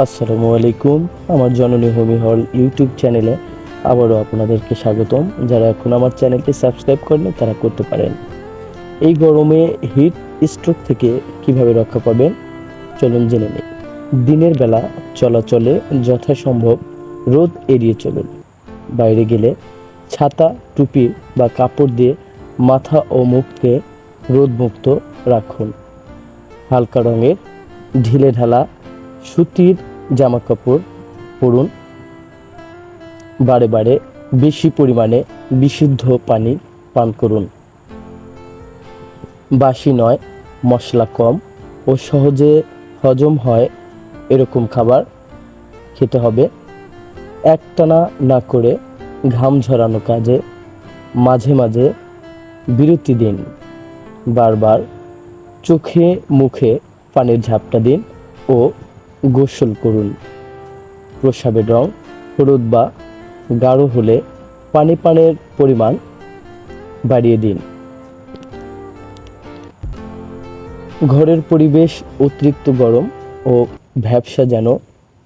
আসসালামু আলাইকুম। আমার জননী হোমি হল ইউটিউব চ্যানেলে আবারও আপনাদেরকে স্বাগতম। যারা এখন আমার চ্যানেলটি সাবস্ক্রাইব করেন তারা করতে পারেন। এই গরমে হিট স্ট্রোক থেকে কীভাবে রক্ষা পাবেন? চলুন জেনে নিই। দিনের বেলা চলাচলে যথাসম্ভব রোদ এড়িয়ে চলুন। বাইরে গেলে ছাতা, টুপি বা কাপড় দিয়ে মাথা ও মুখকে রোদমুক্ত রাখুন। হালকা রঙের ঢিলে ঢালা সুতির জামা কাপড় পরুন। বারে বারে বেশি পরিমাণে বিশুদ্ধ পানি পান করুন। বাসি নয়, মশলা কম ও সহজে হজম হয় এরকম খাবার। খেতে হবে। একটানা না করে ঘাম ঝরানো কাজে মাঝে মাঝে বিরতি দিন। বারবার চোখে মুখে পানির ঝাপটা দিন ও গোসল করুন। প্রসাবের রং হলুদ বা গাঢ় হলে পানি পানের পরিমাণ বাড়িয়ে দিন। ঘরের পরিবেশ অতিরিক্ত গরম ও ভ্যাবসা যেন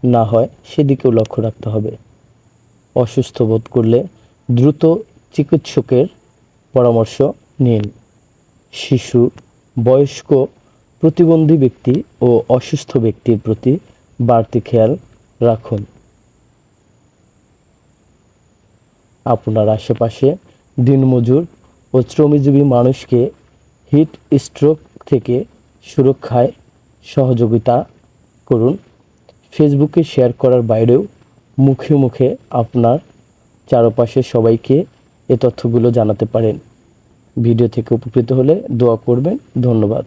না হয়, সেদিকেও লক্ষ্য রাখতে হবে। অসুস্থ বোধ করলে দ্রুত চিকিৎসকের পরামর্শ নিন। শিশু, বয়স্ক প্রতিবন্ধী ব্যক্তি ও অসুস্থ ব্যক্তির প্রতি বাড়তি খেয়াল রাখুন। আপনার আশেপাশে দিনমজুর ও শ্রমজীবী মানুষকে হিট স্ট্রোক থেকে সুরক্ষায় সহযোগিতা করুন। ফেসবুকে শেয়ার করার বাইরেও মুখে মুখে আপনার চারপাশে সবাইকে এ তথ্যগুলো জানাতে পারেন। ভিডিও থেকে উপকৃত হলে দোয়া করবেন। ধন্যবাদ।